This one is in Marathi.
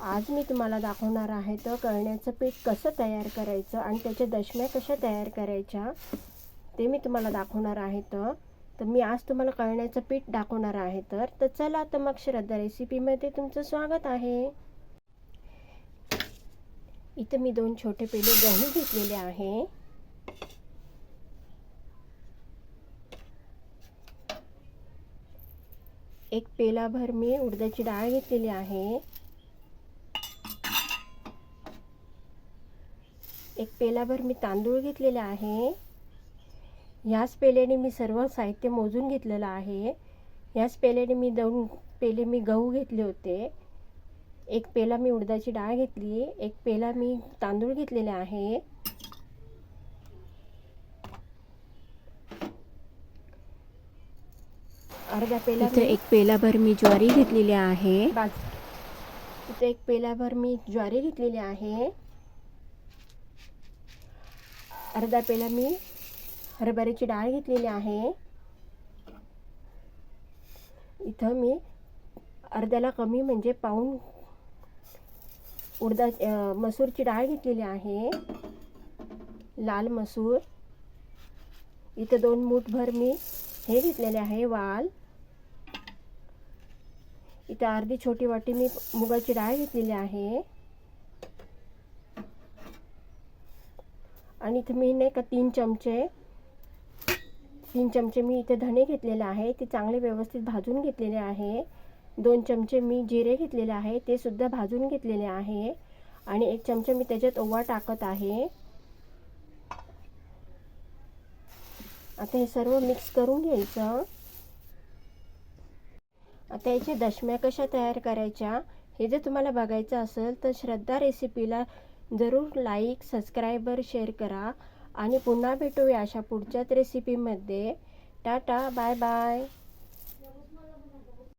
आज मी तुम्हाला दाखवणार आहे तर कळण्याचं पीठ कसं तयार करायचं आणि त्याच्या दशम्या कशा तयार करायच्या ते मी तुम्हाला दाखवणार आहे तर तर मी आज तुम्हाला कळण्याचं पीठ दाखवणार आहे तर. तर चला तर मग श्रद्धा रेसिपीमध्ये तुमचं स्वागत आहे. इथं मी दोन छोटे पेले गहू घेतलेले आहे. एक पेलाभर मी उडदाची डाळ घेतलेली आहे. एक पेलाभर मी तांदूळ घेतलेले आहे. ह्याच पेल्याने मी सर्व साहित्य मोजून घेतलेलं आहे. ह्याच पेल्याने मी दोन पेले मी गहू घेतले होते. एक पेला मी उडदाची डाळ घेतली. एक पेला मी तांदूळ घेतलेले आहे. अर्धा पेला इथं एक पेलाभर मी ज्वारी घेतलेली आहे. बाज इथे एक पेल्याभर मी ज्वारी घेतलेली आहे. अर्धा पेला मी हरभऱ्याची डाळ घेतलेली आहे. इथं मी अर्ध्याला कमी म्हणजे पाऊन उडदा मसूरची डाळ घेतलेली आहे. लाल मसूर. इथं दोन मूठभर मी हे घेतलेले आहे वाल. इथं अर्धी छोटी वाटी मी मुगाची डाळ घेतलेली आहे. आणि इथे मी नाही का तीन चमचे तीन चमचे मी इथे धणे घेतलेले आहे ते चांगले व्यवस्थित भाजून घेतलेले आहे. दोन चमचे मी जिरे घेतलेले आहे ते सुद्धा भाजून घेतलेले आहे. आणि एक चमचा मी त्याच्यात ओवा टाकत आहे. आता हे सर्व मिक्स करून घ्यायचं. आता याच्या दशम्या कशा तयार करायच्या हे जर तुम्हाला बघायचं असेल तर श्रद्धा रेसिपीला जरूर लाईक सबस्क्रायबर शेअर करा. आणि पुन्हा भेटूया अशा पुढच्याच रेसिपीमध्ये टाटा बाय बाय